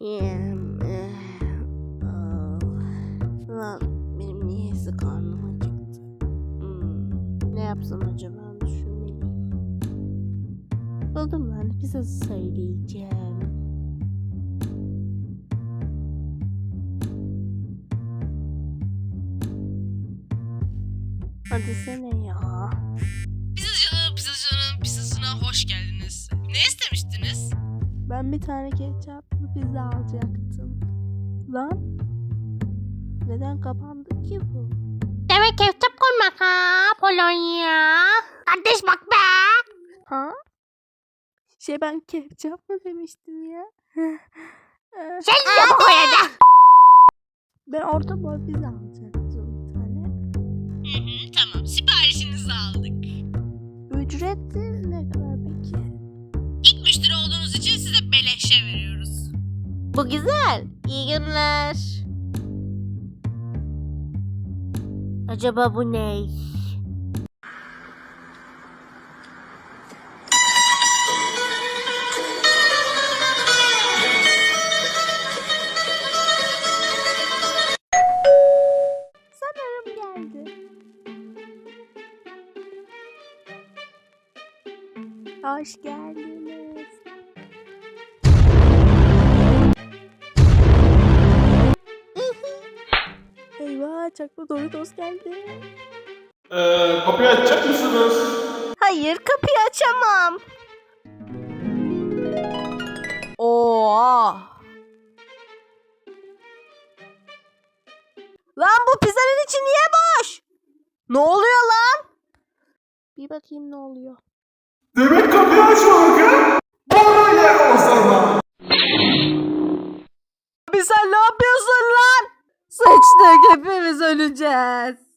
Eh, oh. Lan benim niyeyse karnım acıktı. Hmm, ne yapsam acaba düşünmeliyim. Buldum lan pizza söyleyeceğim. Hadi sene ya. Pizzacının pizzacının pizzasına hoş geldiniz. Ben bir tane ketçaplı pizza alacaktım. Lan? Neden kapandı ki bu? Demek ketçap koymak ha Polonya. Kardeş bak be. Ha? Şey ben ketçap mı demiştim ya? Sen de koyacak. ben orta boy pizza alacaktım bir tane. Hı hı, tamam siparişinizi aldık. Ücreti ne kadar peki? Beleşe veriyoruz. Bu güzel. İyi günler. Acaba bu ne? Hoş geldiniz. Çakma Doritos geldi. Ee, kapıyı açacak mısınız? Hayır kapıyı açamam. Oo. Lan bu pizzanın içi niye boş? Ne oluyor lan? Bir bakayım ne oluyor. Demek kapıyı açmadık ha? Bana ye o zaman. Sıçtık hepimiz öleceğiz.